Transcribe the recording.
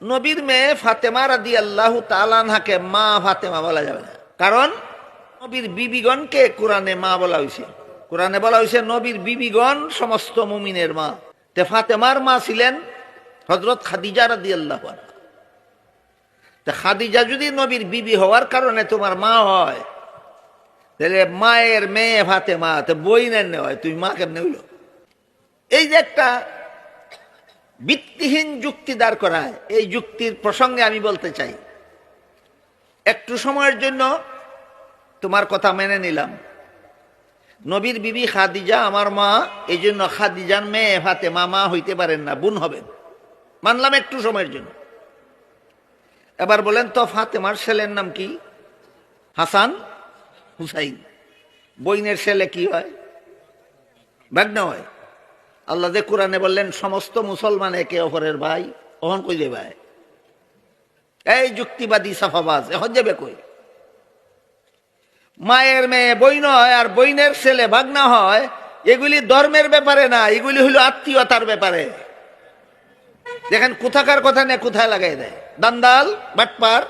নবীর মেয়ে ফাতেমা রাদি আল্লাহ তালানহাকে মা ফাতেমা বলা যাবে না। কারণ নবীর বিবিগণকে কোরআনে মা বলা হয়েছে কোরআনে বলা হয়েছে নবীর বিবিগণ সমস্ত মুমিনের মা। তে ফাতেমার মা ছিলেন হজরত খাদিজা রাদি আল্লাহ খাদিজা যদি নবীর বিবি হওয়ার কারণে তোমার মা হয়, তাহলে মায়ের মেয়ে ফাতেমা, তো বই নেন হয় তুমি মা কেমনে হইল? এই যে একটা ভিত্তিহীন যুক্তি দাঁড় করায়, এই যুক্তির প্রসঙ্গে আমি বলতে চাই। একটু সময়ের জন্য তোমার কথা মেনে নিলাম। নবীর বিবি খাদিজা, আমার মা এই জন্য খাদিজার মেয়ে ফাতে মা হইতে পারেন না, বোন হবেন। মানলাম একটু সময়ের জন্য। এবার বলেন তো, ফাতেমার ছেলের নাম কি? হাসান হুসাইন। বইনের ছেলে কি হয়? ভাগ্না হয়। আল্লাহ যে কোরআনে বললেন, সমস্ত মুসলমান একে অপরের ভাই। অহন কই যে ভাই? এই যুক্তিবাদী সাফাবাজ, এখন যাবে কই? মায়ের মেয়ে বই নয় আর বইনের ছেলে ভাগনা হয়, এগুলি ধর্মের ব্যাপারে না, এগুলি হলো আত্মীয়তার ব্যাপারে। দেখেন, কোথাকার কথা নিয়ে কোথায় লাগাই দেয়? দান্দাল, বাটপার